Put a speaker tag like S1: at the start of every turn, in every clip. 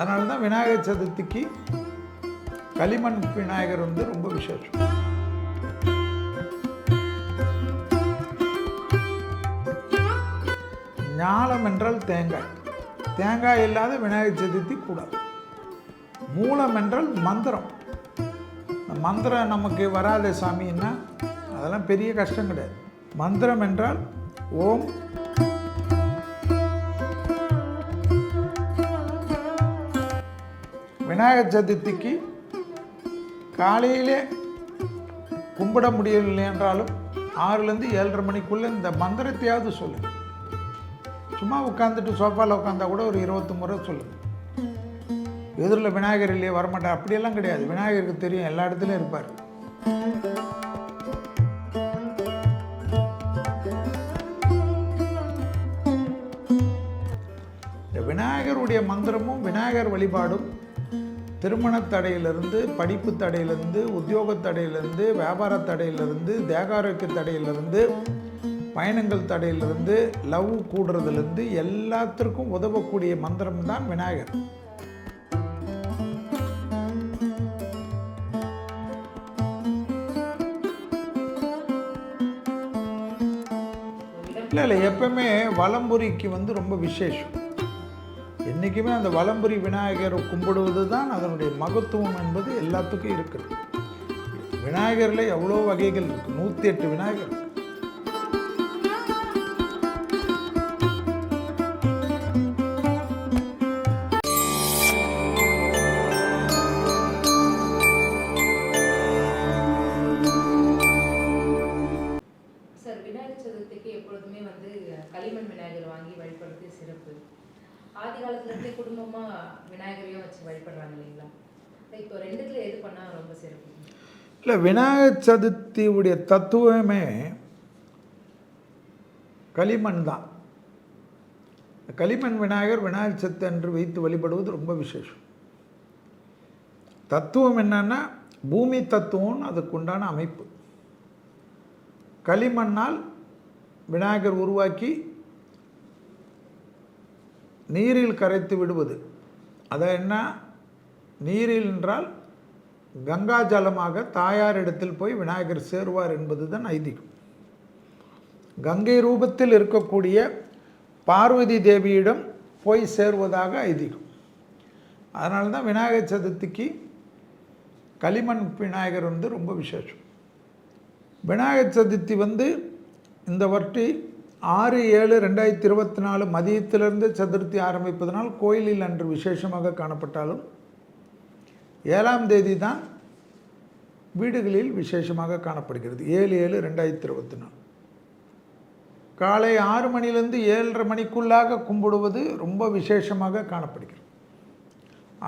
S1: அதனால தான் விநாயகர் சதுர்த்திக்கு களிமண் விநாயகர் வந்து ரொம்ப விசேஷம். ஞாலம் என்றால் தேங்காய். தேங்காய் இல்லாத விநாயகர் சதுர்த்தி கூடாது. மூலம் என்றால் மந்திரம். மந்திரம் நமக்கு வராத சாமின்னா அதெல்லாம் பெரிய கஷ்டம் கிடையாது. மந்திரம் என்றால் ஓம் விநாயகர் சதுர்த்திக்கு காலையிலே கும்பிட முடியவில்லை என்றாலும் ஆறுலேருந்து ஏழரை மணிக்குள்ளே இந்த மந்திரத்தையாவது சொல்லுங்கள் சும்மா உட்காந்துட்டு சோஃபாவில் உட்காந்தா கூட ஒரு இருபத்தி முறை சொல்லுங்கள் எதிரில் விநாயகர் இல்லையே வரமாட்டார். அப்படியெல்லாம் கிடையாது. விநாயகருக்கு தெரியும் எல்லா இடத்துலையும் இருப்பார். இந்த விநாயகருடைய மந்திரமும் விநாயகர் வழிபாடும் திருமண தடையிலிருந்து படிப்பு தடையிலிருந்து உத்தியோக தடையிலிருந்து வியாபார தடையிலிருந்து தேகாரோக்கிய தடையிலிருந்து பயணங்கள் தடையிலிருந்து லவ் கூடுறதுலேருந்து எல்லாத்திற்கும் உதவக்கூடிய மந்திரம் தான் விநாயகர். இல்லை இல்லை எப்பவுமே வலம்புரிக்கு வந்து ரொம்ப விசேஷம். என்றைக்குமே அந்த வலம்புரி விநாயகரை கும்பிடுவது தான் அதனுடைய மகத்துவம் என்பது எல்லாத்துக்கும் இருக்குது. விநாயகரில் எவ்வளோ வகைகள் இருக்குது நூற்றி எட்டு விநாயகர்
S2: எப்பொழுதுமே வந்து களிமண் விநாயகர் வாங்கி வழிபடுறது சிறப்பு. ஆதி காலத்துல இருந்தே குடும்பமா விநாயகரையும் வச்சு வழிபடுறாங்க இல்லைங்களா? இப்போ ரெண்டுத்துல எது பண்ணா ரொம்ப சிறப்பு?
S1: இல்லை விநாயகர் சதுர்த்தியுடைய தத்துவமே களிமண் தான். களிமண் விநாயகர் விநாயகர் சத்து என்று வைத்து வழிபடுவது ரொம்ப விசேஷம். தத்துவம் என்னன்னா பூமி தத்துவம்னு அதுக்குண்டான அமைப்பு. களிமண்ணால் விநாயகர் உருவாக்கி நீரில் கரைத்து விடுவது. அதை என்ன? நீரில் என்றால் கங்கா ஜலமாக தாயாரிடத்தில் போய் விநாயகர் சேருவார் என்பது தான் ஐதீகம். கங்கை ரூபத்தில் இருக்கக்கூடிய பார்வதி தேவியிடம் போய் சேருவதாக ஐதீகம். அதனால தான் விநாயகர் சதுர்த்திக்கு களிமண் விநாயகர் வந்து ரொம்ப விசேஷம். விநாயகர் சதுர்த்தி வந்து இந்த வட்டி ஆறு ஏழு ரெண்டாயிரத்தி இருபத்தி நாலு மதியத்திலிருந்து சதுர்த்தி ஆரம்பிப்பதனால் கோயிலில் அன்று விசேஷமாக காணப்பட்டாலும் ஏழாம் தேதி தான் வீடுகளில் விசேஷமாக காணப்படுகிறது. ஏழு ஏழு ரெண்டாயிரத்தி இருபத்தி நாலு. காலை ஆறு மணிலேருந்து ஏழரை மணிக்குள்ளாக கும்பிடுவது ரொம்ப விசேஷமாக காணப்படுகிறது.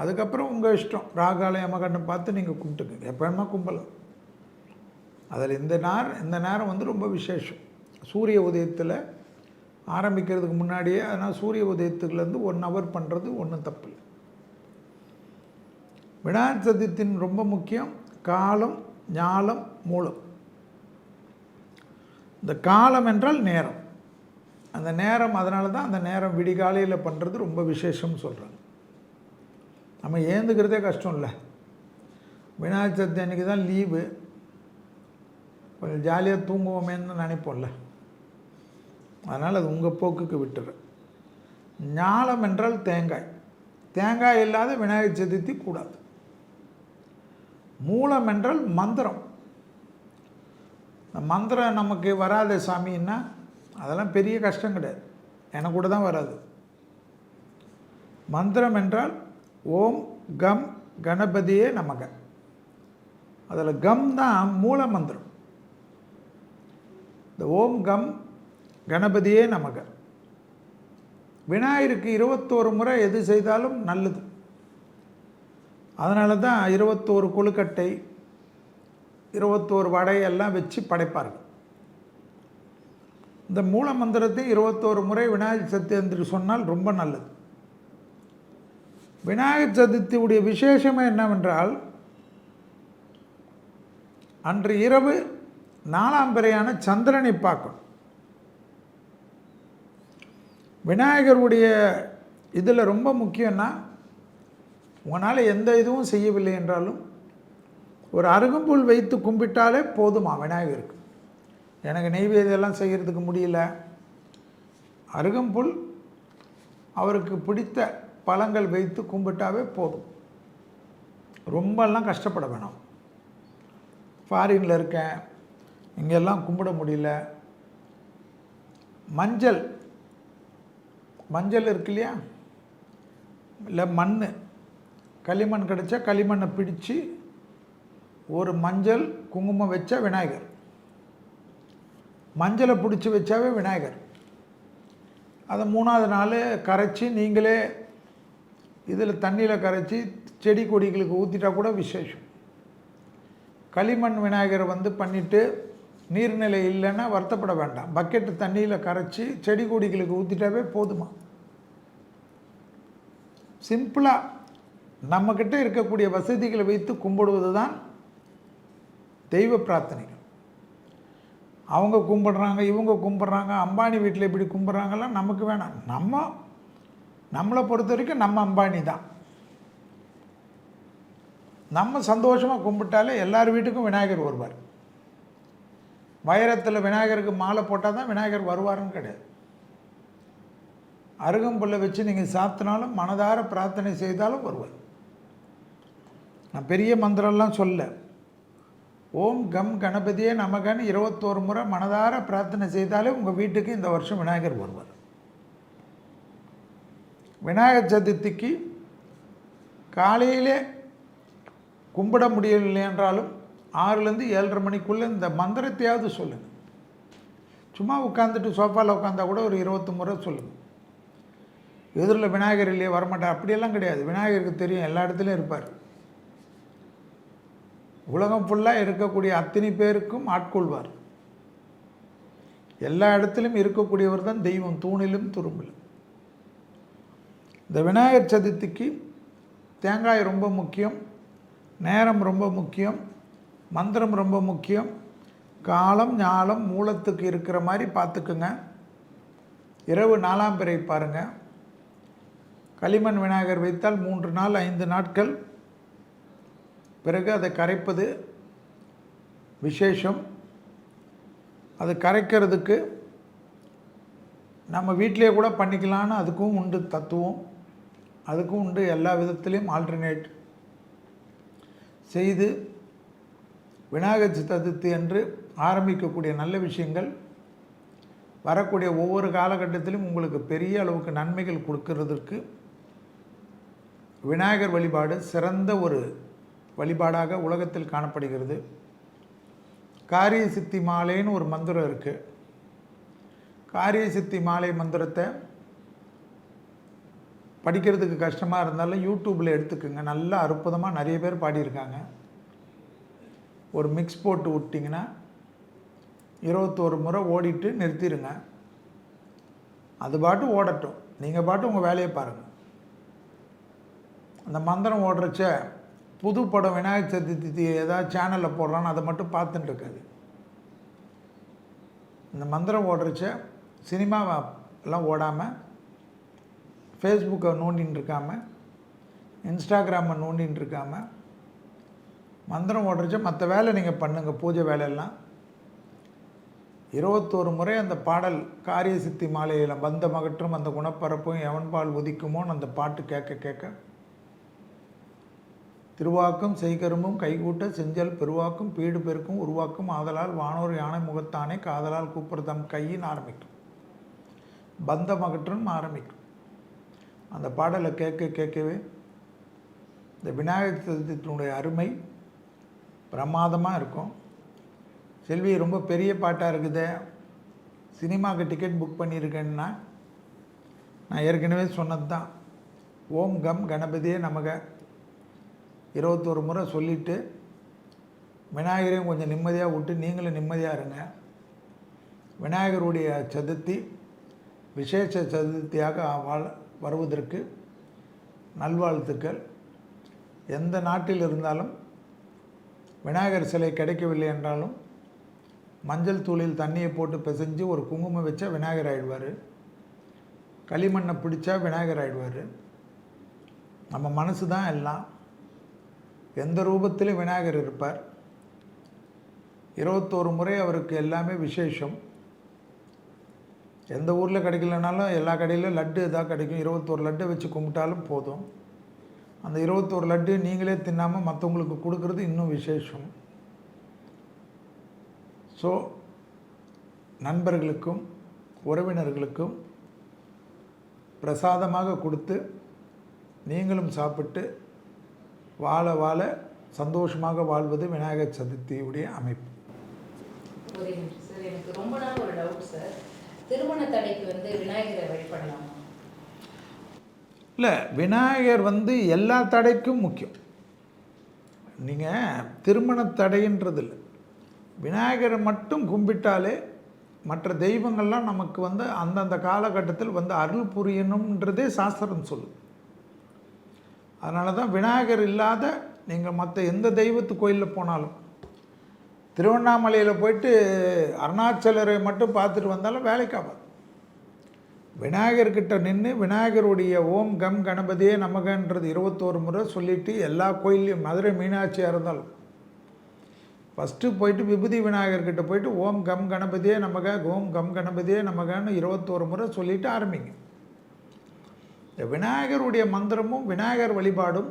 S1: அதுக்கப்புறம் உங்கள் இஷ்டம். ராகாலய மகண்டம் பார்த்து நீங்கள் கும்பிட்டுங்க எப்போ வேணுமா கும்பலாம். அதில் இந்த நேரம் இந்த நேரம் வந்து ரொம்ப விசேஷம். சூரிய உதயத்தில் ஆரம்பிக்கிறதுக்கு முன்னாடியே அதனால் சூரிய உதயத்துலேருந்து ஒன் ஹவர் பண்ணுறது ஒன்றும் தப்பு இல்லை. விநாயகர் சதுர்த்தின் ரொம்ப முக்கியம் காலம் ஞாலம் மூலம். இந்த காலம் என்றால் நேரம். அந்த நேரம் அதனால தான் அந்த நேரம் விடிகாலையில் பண்ணுறது ரொம்ப விசேஷம்னு சொல்கிறாங்க நம்ம ஏந்துக்கிறதே கஷ்டம் இல்லை. விநாயகர் சதுர்த்தி அன்றைக்கி தான் லீவு கொஞ்சம் ஜாலியாக தூங்குவோமேன்னு நினைப்போம்ல. அதனால் அது உங்கள் போக்குக்கு விட்டுறேன் ஞாலம் என்றால் தேங்காய். தேங்காய் இல்லாத விநாயகர் சதுர்த்தி கூடாது. மூலம் என்றால் மந்திரம். மந்திரம் நமக்கு வராத சாமின்னா அதெல்லாம் பெரிய கஷ்டம் கிடையாது. எனக்கு கூட தான் வராது. மந்திரம் என்றால் ஓம் கம் கணபதியே நமக. அதில் கம் தான் மூல மந்திரம். இந்த ஓம் கம் கணபதியே நமக. விநாயகருக்கு இருபத்தோரு முறை எது செய்தாலும் நல்லது. அதனால தான் இருபத்தோரு கொழுக்கட்டை இருபத்தோரு வடை எல்லாம் வச்சு படைப்பார்கள். இந்த மூல மந்திரத்தை இருபத்தோரு முறை விநாயகர் சதுர்த்தி என்று சொன்னால் ரொம்ப நல்லது. விநாயகர் சதுர்த்தியுடைய விசேஷம் என்னவென்றால் அன்று இரவு நாலாம் பிறையான சந்திரனை பார்க்கணும். விநாயகருடைய இதில் ரொம்ப முக்கியம்னா உங்களால் எந்த இதுவும் செய்யவில்லை என்றாலும் ஒரு அருகம்புல் வைத்து கும்பிட்டாலே போதுமா விநாயகருக்கு? எனக்கு நெய்வேதியெல்லாம் செய்கிறதுக்கு முடியல. அருகம்புல் அவருக்கு பிடித்த பழங்கள் வைத்து கும்பிட்டாவே போதும். ரொம்பலாம் கஷ்டப்பட வேணாம். ஃபாரினில் இருக்கேன். இங்கெல்லாம் கும்பிட முடியல. மஞ்சள் மஞ்சள் இருக்கு இல்லையா? இல்லை மண் களிமண் கிடச்சா களிமண்ணை பிடிச்சு ஒரு மஞ்சள் குங்குமம் வச்சா விநாயகர். மஞ்சளை பிடிச்சி வச்சாவே விநாயகர். அதை மூணாவது நாள் கரைச்சி நீங்களே இதில் தண்ணியில் கரைச்சி செடி கொடிகளுக்கு ஊற்றிட்டா கூட விசேஷம். களிமண் விநாயகரை வந்து பண்ணிவிட்டு நீர்நிலை இல்லைன்னா வருத்தப்பட வேண்டாம். பக்கெட்டு தண்ணியில் கரைச்சி செடி கொடிகளுக்கு ஊற்றிட்டாவே போதுமா? சிம்பிளாக நம்மக்கிட்ட இருக்கக்கூடிய வசதிகளை வைத்து கும்பிடுவது தான் தெய்வ பிரார்த்தனைகள். அவங்க கும்பிட்றாங்க இவங்க கும்பிட்றாங்க அம்பானி வீட்டில் இப்படி கும்பிட்றாங்கலாம் நமக்கு வேணாம். நம்ம நம்மளை பொறுத்த வரைக்கும் நம்ம அம்பானி தான். நம்ம சந்தோஷமாக கும்பிட்டாலே எல்லார் வீட்டுக்கும் விநாயகர் வருவார். வைரத்தில் விநாயகருக்கு மாலை போட்டால் தான் விநாயகர் வருவாருன்னு கிடையாது. அருகம்புல்லை வச்சு நீங்கள் சாத்தினாலும் மனதார பிரார்த்தனை செய்தாலும் வருவார். நான் பெரிய மந்திரம்லாம் சொல்ல. ஓம் கம் கணபதியே நமகன் இருபத்தோரு முறை மனதார பிரார்த்தனை செய்தாலே உங்கள் வீட்டுக்கு இந்த வருஷம் விநாயகர் வருவார். விநாயகர் சதுர்த்திக்கு காலையிலே கும்பிட முடியவில்லை என்றாலும் ஆறுலேருந்து ஏழரை மணிக்குள்ளே இந்த மந்திரத்தையாவது சொல்லுங்கள் சும்மா உட்காந்துட்டு சோஃபாவில் உட்காந்தா கூட ஒரு இருபத்தி முறை சொல்லுங்கள் எதிரில் விநாயகர் இல்லையே வரமாட்டேன் அப்படியெல்லாம் கிடையாது. விநாயகருக்கு தெரியும் எல்லா இடத்துலையும் இருப்பார். உலகம் ஃபுல்லாக இருக்கக்கூடிய அத்தனை பேருக்கும் ஆட்கொள்வார். எல்லா இடத்திலும் இருக்கக்கூடியவர் தான் தெய்வம் தூணிலும் துரும்பிலும். இந்த விநாயகர் சதுர்த்திக்கு தேங்காய் ரொம்ப முக்கியம் நேரம் ரொம்ப முக்கியம். மந்திரம் ரொம்ப முக்கியம். காலம் ஞாலம் மூலத்துக்கு இருக்கிற மாதிரி பார்த்துக்குங்க. இரவு நாலாம் பிறை பாருங்கள் களிமண் விநாயகர் வைத்தால் மூன்று நாள் ஐந்து நாட்கள். பிறகு அதை கரைப்பது விசேஷம். அது கரைக்கிறதுக்கு நம்ம வீட்டிலே கூட பண்ணிக்கலான்னு அதுக்கும் உண்டு தத்துவம். அதுக்கும் உண்டு எல்லா விதத்துலேயும் ஆல்டர்னேட் செய்து விநாயகர் சதுர்த்தி என்று ஆரம்பிக்கக்கூடிய நல்ல விஷயங்கள் வரக்கூடிய ஒவ்வொரு காலகட்டத்திலும் உங்களுக்கு பெரிய அளவுக்கு நன்மைகள் கொடுக்கறதற்கு விநாயகர் வழிபாடு சிறந்த ஒரு வழிபாடாக உலகத்தில் காணப்படுகிறது. காரிய சித்தி மாலைன்னு ஒரு மந்திரம் இருக்குது காரிய சித்தி மாலை மந்திரத்தை படிக்கிறதுக்கு கஷ்டமாக இருந்தாலும் யூடியூப்பில் எடுத்துக்கோங்க. நல்லா அற்புதமாக நிறைய பேர் பாடியிருக்காங்க. ஒரு மிக்ஸ் போட்டு விட்டிங்கன்னா இருபத்தோரு முறை ஓடிட்டு நிறுத்திடுங்க. அது பாட்டு ஓடட்டும். நீங்கள் பாட்டு உங்கள் வேலையை பாருங்கள் அந்த மந்திரம் ஓடுறச்ச புது படம் விநாயகர் சதுர்த்தி ஏதாவது சேனலில் போடுறான்னு அதை மட்டும் பார்த்துட்டு இருக்காது. இந்த மந்திரம் ஓடுறச்ச சினிமாவை எல்லாம் ஓடாமல் ஃபேஸ்புக்கை நோண்டின்னு இருக்காமல் இன்ஸ்டாகிராமை நோண்டின்னு இருக்காமல் மந்திரம் ஓடுறச்சு மற்ற வேலை நீங்கள் பண்ணுங்கள் பூஜை வேலையெல்லாம். இருபத்தோரு முறை அந்த பாடல் காரிய சித்தி மாலையில் வந்த மகற்றும் அந்த குணப்பரப்பும் எவன்பால் உதிக்குமோன்னு அந்த பாட்டு கேட்க கேட்க திருவாக்கும் செய்கரும்பும் கைகூட்ட செஞ்சல் பெருவாக்கும் பீடு பெருக்கும் உருவாக்கும் ஆதலால் வானோர் யானை முகத்தானே காதலால் கூப்பிடுதம் கையின் ஆரம்பிக்கும். பந்த மகற்றும் ஆரம்பிக்கும். அந்த பாடலை கேட்க கேட்கவே இந்த விநாயகர் சதுர்த்தியினுடைய அருமை பிரமாதமாக இருக்கும். செல்வி ரொம்ப பெரிய பாட்டாக இருக்குது. சினிமாவுக்கு டிக்கெட் புக் பண்ணியிருக்கேன்னா நான் ஏற்கனவே சொன்னது தான் ஓம் கம் கணபதியே நமக. இருபத்தோரு முறை சொல்லிவிட்டு விநாயகரையும் கொஞ்சம் நிம்மதியாக விட்டு நீங்களும் நிம்மதியாக இருங்க. விநாயகருடைய சதுர்த்தி விசேஷ சதுர்த்தியாக வாழ் வருவதற்கு நல்வாழ்த்துக்கள். எந்த நாட்டில் இருந்தாலும் விநாயகர் சிலை கிடைக்கவில்லை என்றாலும் மஞ்சள் தூளில் தண்ணியை போட்டு பிசைஞ்சு ஒரு குங்குமம் வச்சா விநாயகர் ஆயிடுவார். களிமண்ணை பிடிச்சா விநாயகர் ஆயிடுவார். நம்ம மனசு தான் எல்லாம். எந்த ரூபத்திலும் விநாயகர் இருப்பார். இருபத்தோரு முறை அவருக்கு எல்லாமே விசேஷம். எந்த ஊரில் கிடைக்கலனாலும் எல்லா கடையிலும் லட்டு எதாவது கிடைக்கும். இருபத்தோரு லட்டு வச்சு கும்பிட்டாலும் போதும். அந்த இருபத்தோரு லட்டு நீங்களே தின்னாமல் மற்றவங்களுக்கு கொடுக்கறது இன்னும் விசேஷம். ஸோ நண்பர்களுக்கும் உறவினர்களுக்கும் பிரசாதமாக கொடுத்து நீங்களும் சாப்பிட்டு வாழ வாழ சந்தோஷமாக வாழ்வது விநாயகர் சதுர்த்தியுடைய அமைப்பு.
S2: சார் எனக்கு ரொம்ப நாள் ஒரு டவுட் சார். திருமண தடைக்கு வந்து விநாயகரை வழிபடலாமா?
S1: இல்லை விநாயகர் வந்து எல்லா தடைக்கும் முக்கியம். நீங்கள் திருமண தடைன்றது இல்லை. விநாயகரை மட்டும் கும்பிட்டாலே மற்ற தெய்வங்கள்லாம் நமக்கு வந்து அந்தந்த காலகட்டத்தில் வந்து அருள் புரியணுன்றதே சாஸ்திரம் சொல்லுது. அதனால தான் விநாயகர் இல்லாத நீங்கள் மற்ற எந்த தெய்வத்து கோயிலில் போனாலும் திருவண்ணாமலையில் போயிட்டு அருணாச்சலரை மட்டும் பார்த்துட்டு வந்தாலும் வேலைக்காகாது விநாயகர்கிட்ட நின்று விநாயகருடைய ஓம் கம் கணபதியே நமகன்றது இருபத்தோரு முறை சொல்லிட்டு எல்லா கோயில்லையும் மதுரை மீனாட்சியாக இருந்தாலும். ஃபஸ்ட்டு போயிட்டு விபூதி விநாயகர்கிட்ட போயிட்டு ஓம் கம் கணபதியே நமக ஓம் கம் கணபதியே நமகன்னு இருபத்தோரு முறை சொல்லிட்டு ஆரம்பிங்க. இந்த விநாயகருடைய மந்திரமும் விநாயகர் வழிபாடும்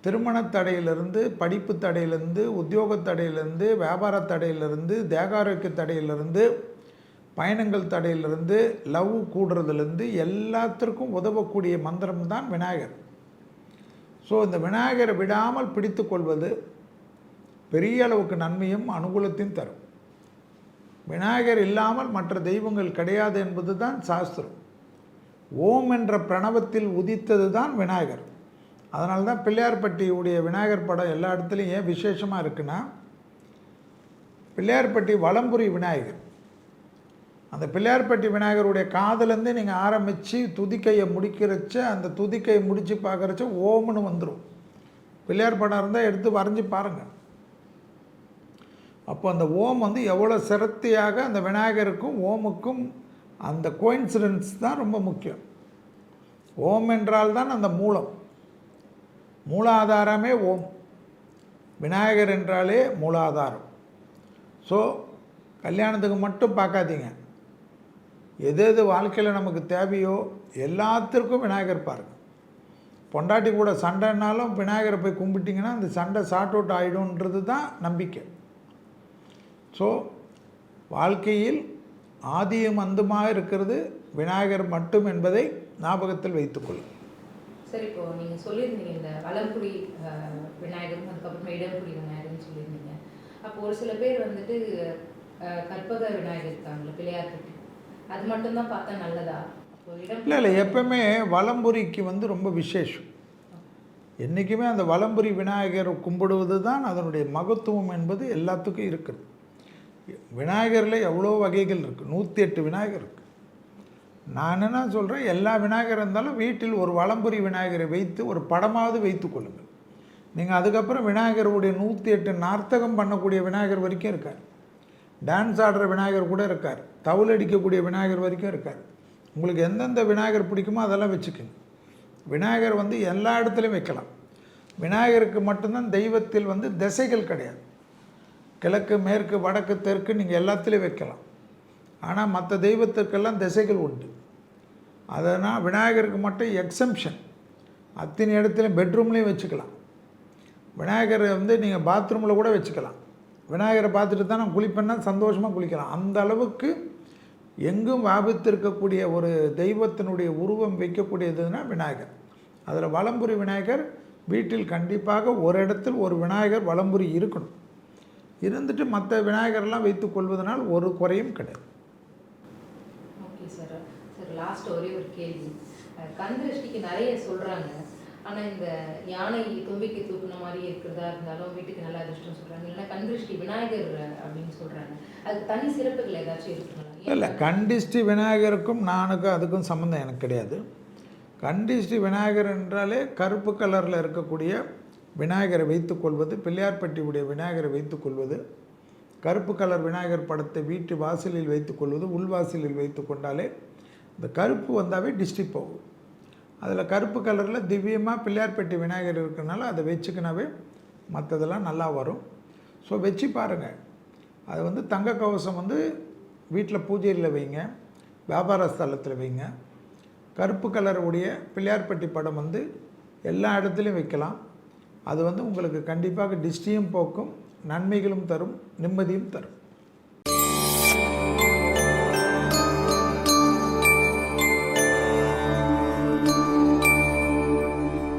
S1: திருமண தடையிலிருந்து படிப்பு தடையிலிருந்து உத்தியோக தடையிலிருந்து வியாபார தடையிலிருந்து தேகாரோக்கிய தடையிலிருந்து பயணங்கள் தடையிலிருந்து லவ் கூடுறதுலேருந்து எல்லாத்திற்கும் உதவக்கூடிய மந்திரம் தான் விநாயகர். ஸோ இந்த விநாயகரை விடாமல் பிடித்து கொள்வது பெரிய அளவுக்கு நன்மையும் அனுகூலத்தையும் தரும். விநாயகர் இல்லாமல் மற்ற தெய்வங்கள் கிடையாது என்பது தான் சாஸ்திரம். ஓம் என்ற பிரணவத்தில் உதித்தது தான் விநாயகர். அதனால தான் பிள்ளையார்பட்டியுடைய விநாயகர் படம் எல்லா இடத்துலையும் ஏன் விசேஷமாக இருக்குன்னா பிள்ளையார்பட்டி வலம்புரி விநாயகர். அந்த பிள்ளையார்பட்டி விநாயகருடைய காதுலேருந்து நீங்கள் ஆரம்பித்து துதிக்கையை முடிக்கிறச்ச அந்த துதிக்கையை முடித்து பார்க்குறச்ச ஓம்னு வந்துடும் பிள்ளையார் படம் இருந்தால் எடுத்து வரைஞ்சி பாருங்கள் அப்போ அந்த ஓம் வந்து எவ்வளோ சிரத்தையாக அந்த விநாயகருக்கும் ஓமுக்கும் அந்த கோயின்சிடன்ஸ் தான் ரொம்ப முக்கியம். ஓம் என்றால் தான் அந்த மூலம். மூலாதாரமே ஓம். விநாயகர் என்றாலே மூலாதாரம். ஸோ கல்யாணத்துக்கு மட்டும் பார்க்காதீங்க. எது எது வாழ்க்கையில் நமக்கு தேவையோ எல்லாத்திற்கும் விநாயகர் பாருங்க. பொண்டாட்டி கூட சண்டைனாலும் விநாயகரை போய் கும்பிட்டிங்கன்னா அந்த சண்டை சார்ட் அவுட் ஆகிடும்ன்றது தான் நம்பிக்கை. ஸோ வாழ்க்கையில் ஆதியும் அந்தமாக இருக்கிறது விநாயகர் மட்டும் என்பதை ஞாபகத்தில் வைத்துக்கொள்ளும்.
S2: சார் இப்போ நீங்கள் சொல்லியிருந்தீங்க இந்த வலம்புரி விநாயகரும் அதுக்கப்புறமா இடம்புரி விநாயகர்னு சொல்லியிருந்தீங்க. அப்போ ஒரு சில பேர் வந்துட்டு கற்பக விநாயகர் இருக்காங்கல்ல பிள்ளையார்பட்டி அது மட்டும்தான் பார்த்தா நல்லதா?
S1: இல்லை இல்லை எப்பவுமே வலம்புரிக்கு வந்து ரொம்ப விசேஷம். என்றைக்குமே அந்த வலம்புரி விநாயகர் கும்பிடுவது தான் அதனுடைய மகத்துவம் என்பது எல்லாத்துக்கும் இருக்குது. விநாயகரில் எவ்வளோ வகைகள் இருக்குது நூற்றி எட்டு விநாயகர் இருக்குது நான் என்ன சொல்கிறேன் எல்லா விநாயகர் இருந்தாலும் வீட்டில் ஒரு வலம்புரி விநாயகரை வைத்து ஒரு படமாவது வைத்து கொள்ளுங்கள். நீங்கள் அதுக்கப்புறம் விநாயகருடைய நூற்றி எட்டு நார்த்தகம் பண்ணக்கூடிய விநாயகர் வரைக்கும் இருக்கார். டான்ஸ் ஆடுற விநாயகர் கூட இருக்கார். தவுல் அடிக்கக்கூடிய விநாயகர் வரைக்கும் இருக்கார். உங்களுக்கு எந்தெந்த விநாயகர் பிடிக்குமோ அதெல்லாம் வச்சுக்கோங்க. விநாயகர் வந்து எல்லா இடத்துலையும் வைக்கலாம். விநாயகருக்கு மட்டும்தான் தெய்வத்தில் வந்து திசைகள் கிடையாது. கிழக்கு மேற்கு வடக்கு தெற்கு நீங்கள் எல்லாத்துலேயும் வைக்கலாம். ஆனால் மற்ற தெய்வத்துக்கெல்லாம் திசைகள் உண்டு. அதனால் விநாயகருக்கு மட்டும் எக்ஸம்ஷன். அத்தனை இடத்துலையும் பெட்ரூம்லேயும் வச்சுக்கலாம். விநாயகரை வந்து நீங்கள் பாத்ரூமில் கூட வச்சுக்கலாம். விநாயகரை பார்த்துட்டு தான் நான் குளிப்பேன்னா சந்தோஷமாக குளிக்கலாம். அந்த அளவுக்கு எங்கும் வியாபித்திருக்கக்கூடிய ஒரு தெய்வத்தினுடைய உருவம் வைக்கக்கூடியதுன்னா விநாயகர். அதில் வலம்புரி விநாயகர் வீட்டில் கண்டிப்பாக ஒரு இடத்தில் ஒரு விநாயகர் வலம்புரி இருக்கணும். இருந்துட்டு மற்ற விநாயகர்லாம் வைத்துக் கொள்வதனால் ஒரு குறையும் கிடையாது.
S2: Okay sir. சார் லாஸ்ட் ஒரே ஒரு கேள்வி. கண் திருஷ்டிக்கு நிறைய சொல்கிறாங்க ஆனால் இந்த யானை தும்பிக்கை தூக்குன மாதிரி இருக்கிறதா இருந்தாலும் வீட்டுக்கு நல்லா அதிர்ஷ்டம் சொல்கிறாங்க இல்லைன்னா கண் விநாயகர் அப்படின்னு சொல்கிறாங்க அது தனி சிறப்புகள் ஏதாச்சும் இருக்குங்களா?
S1: இல்லை கண்டிஷ்டி விநாயகருக்கும் நானுக்கும் அதுக்கும் சம்மந்தம் எனக்கு கிடையாது. கண்டிஷ்டி விநாயகர் என்றாலே கருப்பு கலரில் இருக்கக்கூடிய விநாயகரை வைத்துக்கொள்வது பிள்ளையார்பட்டியுடைய விநாயகரை வைத்துக்கொள்வது கருப்பு கலர் விநாயகர் படத்தை வீட்டு வாசலில் வைத்துக்கொள்வது உள்வாசலில் வைத்து கொண்டாலே இந்த கருப்பு வந்தாவே டிஸ்டி போகும். அதில் கருப்பு கலரில் திவ்யமாக பிள்ளையார்பட்டி விநாயகர் இருக்கிறனால அதை வச்சுக்கினாவே மற்றதெல்லாம் நல்லா வரும். ஸோ வச்சு பாருங்கள் அது வந்து தங்க கவசம் வந்து வீட்டில் பூஜையில் வைங்க வியாபார ஸ்தலத்தில் வைங்க. கருப்பு கலர் உடைய பிள்ளையார்பட்டி படம் வந்து எல்லா இடத்துலையும் வைக்கலாம். அது வந்து உங்களுக்கு கண்டிப்பாக டிஸ்டியும் போக்கும் நன்மைகளும் தரும் நிம்மதியும் தரும்.